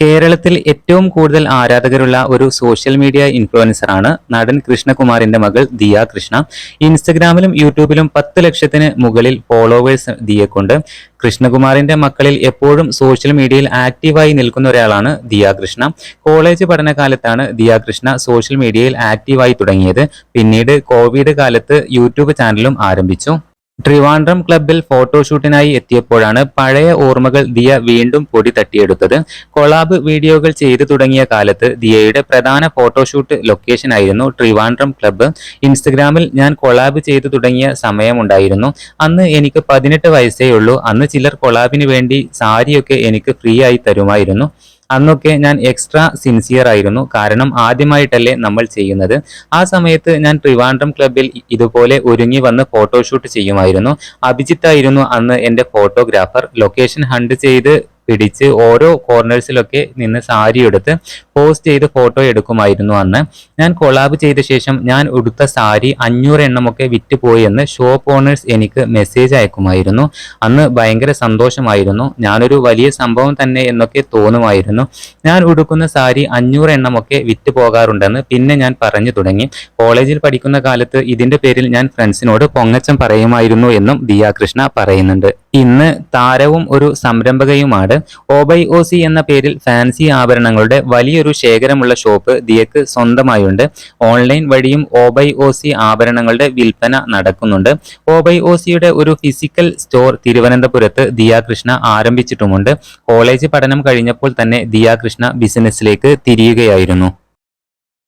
കേരളത്തിൽ ഏറ്റവും കൂടുതൽ ആരാധകരുള്ള ഒരു സോഷ്യൽ മീഡിയ ഇൻഫ്ലുവൻസർ ആണ് നടൻ കൃഷ്ണകുമാറിന്റെ മകൾ ദിയ കൃഷ്ണ. ഇൻസ്റ്റഗ്രാമിലും യൂട്യൂബിലും പത്ത് ലക്ഷത്തിന് മുകളിൽ ഫോളോവേഴ്സ് ദിയക്കുണ്ട്. കൃഷ്ണകുമാറിന്റെ മക്കളിൽ എപ്പോഴും സോഷ്യൽ മീഡിയയിൽ ആക്റ്റീവായി നിൽക്കുന്ന ഒരാളാണ് ദിയ കൃഷ്ണ. കോളേജ് പഠനകാലത്താണ് ദിയ കൃഷ്ണ സോഷ്യൽ മീഡിയയിൽ ആക്റ്റീവായി തുടങ്ങിയത്. പിന്നീട് കോവിഡ് കാലത്ത് യൂട്യൂബ് ചാനലും ആരംഭിച്ചു. ട്രിവാൻഡ്രം ക്ലബിൽ ഫോട്ടോഷൂട്ടിനായി എത്തിയപ്പോഴാണ് പഴയ ഓർമ്മകൾ ദിയ വീണ്ടും പൊടി തട്ടിയെടുത്തത്. കൊളാബ് വീഡിയോകൾ ചെയ്തു തുടങ്ങിയ കാലത്ത് ദിയയുടെ പ്രധാന ഫോട്ടോഷൂട്ട് ലൊക്കേഷൻ ആയിരുന്നു ട്രിവാൻഡ്രം ക്ലബ്ബ്. ഇൻസ്റ്റഗ്രാമിൽ ഞാൻ കൊളാബ് ചെയ്തു തുടങ്ങിയ സമയമുണ്ടായിരുന്നു. അന്ന് എനിക്ക് പതിനെട്ട് വയസ്സേ ഉള്ളൂ. അന്ന് ചിലർ കൊളാബിന് വേണ്ടി സാരിയൊക്കെ എനിക്ക് ഫ്രീ ആയി തരുമായിരുന്നു. അന്നൊക്കെ ഞാൻ എക്സ്ട്രാ സിൻസിയർ ആയിരുന്നു. കാരണം ആദ്യമായിട്ടല്ലേ നമ്മൾ ചെയ്യുന്നത്. ആ സമയത്ത് ഞാൻ ട്രിവാൻഡ്രം ക്ലബിൽ ഇതുപോലെ ഒരുങ്ങി വന്ന് ഫോട്ടോഷൂട്ട് ചെയ്യുമായിരുന്നു. അഭിജിത്തായിരുന്നു അന്ന് എന്റെ ഫോട്ടോഗ്രാഫർ ലൊക്കേഷൻ ഹണ്ട് ചെയ്ത് പിടിച്ച് ഓരോ കോർണേഴ്സിലൊക്കെ നിന്ന് സാരി എടുത്ത് പോസ്റ്റ് ചെയ്ത് ഫോട്ടോ എടുക്കുമായിരുന്നു അന്ന്. ഞാൻ കൊളാബ് ചെയ്ത ശേഷം ഞാൻ ഉടുത്ത സാരി അഞ്ഞൂറ് എണ്ണമൊക്കെ വിറ്റുപോയി എന്ന് ഷോപ്പ് ഓണേഴ്സ് എനിക്ക് മെസ്സേജ് അയക്കുമായിരുന്നു. അന്ന് ഭയങ്കര സന്തോഷമായിരുന്നു. ഞാനൊരു വലിയ സംഭവം തന്നെ എന്നൊക്കെ തോന്നുമായിരുന്നു. ഞാൻ ഉടുക്കുന്ന സാരി അഞ്ഞൂറ് എണ്ണമൊക്കെ വിറ്റ് പോകാറുണ്ടെന്ന് പിന്നെ ഞാൻ പറഞ്ഞു തുടങ്ങി. കോളേജിൽ പഠിക്കുന്ന കാലത്ത് ഇതിന്റെ പേരിൽ ഞാൻ ഫ്രണ്ട്സിനോട് പൊങ്ങച്ചം പറയുമായിരുന്നു എന്നും ദിയ കൃഷ്ണ പറയുന്നുണ്ട്. ഇന്ന് താരവും ഒരു സംരംഭകയുമാണ്. ഓബൈ ഒ സി എന്ന പേരിൽ ഫാൻസി ആഭരണങ്ങളുടെ വലിയൊരു ശേഖരമുള്ള ഷോപ്പ് ദിയക്ക് സ്വന്തമായുണ്ട്. ഓൺലൈൻ വഴിയും ഓബൈ ഒ സി ആഭരണങ്ങളുടെ വിൽപ്പന നടക്കുന്നുണ്ട്. ഓബൈ ഒ സിയുടെ ഒരു ഫിസിക്കൽ സ്റ്റോർ തിരുവനന്തപുരത്ത് ദിയാകൃഷ്ണ ആരംഭിച്ചിട്ടുമുണ്ട്. കോളേജ് പഠനം കഴിഞ്ഞപ്പോൾ തന്നെ ദിയാകൃഷ്ണ ബിസിനസ്സിലേക്ക് തിരിയുകയായിരുന്നു.